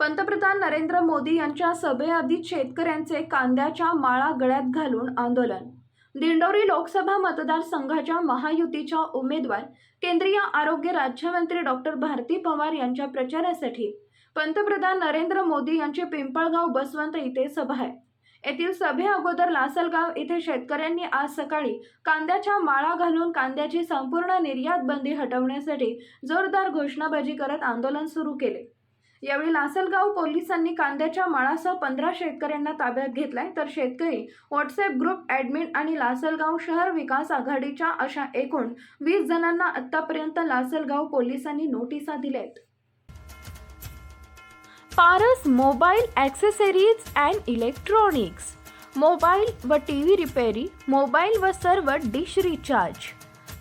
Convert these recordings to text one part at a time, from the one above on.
पंतप्रधान नरेंद्र मोदी यांच्या सभेआधी शेतकऱ्यांचे कांद्याच्या माळा गळ्यात घालून आंदोलन. दिंडोरी लोकसभा मतदारसंघाच्या महायुतीच्या उमेदवार केंद्रीय आरोग्य राज्यमंत्री डॉक्टर भारती पवार यांच्या प्रचारासाठी पंतप्रधान नरेंद्र मोदी यांची पिंपळगाव बसवंत इथे सभा आहे. येथील सभेअगोदर लासलगाव इथे शेतकऱ्यांनी आज सकाळी कांद्याच्या माळा घालून कांद्याची संपूर्ण निर्यात बंदी हटवण्यासाठी जोरदार घोषणाबाजी करत आंदोलन सुरू केले. यावेळी लासलगाव पोलिसांनी कांद्याच्या माळासह पंधरा शेतकऱ्यांना ताब्यात घेतलाय. तर शेतकरी व्हॉट्सअप ग्रुप ॲडमिन आणि लासलगाव शहर विकास आघाडीच्या अशा एकूण वीस जणांना आतापर्यंत लासलगाव पोलिसांनी नोटिसा दिल्या आहेत Paras mobile accessories and electronics. Mobile व टी व्ही रिपेरी मोबाईल व सर्व डिश रिचार्ज.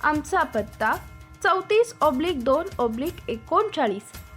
आमचा पत्ता चौतीस ऑब्लिक दोन ऑब्लिक एकोणचाळीस.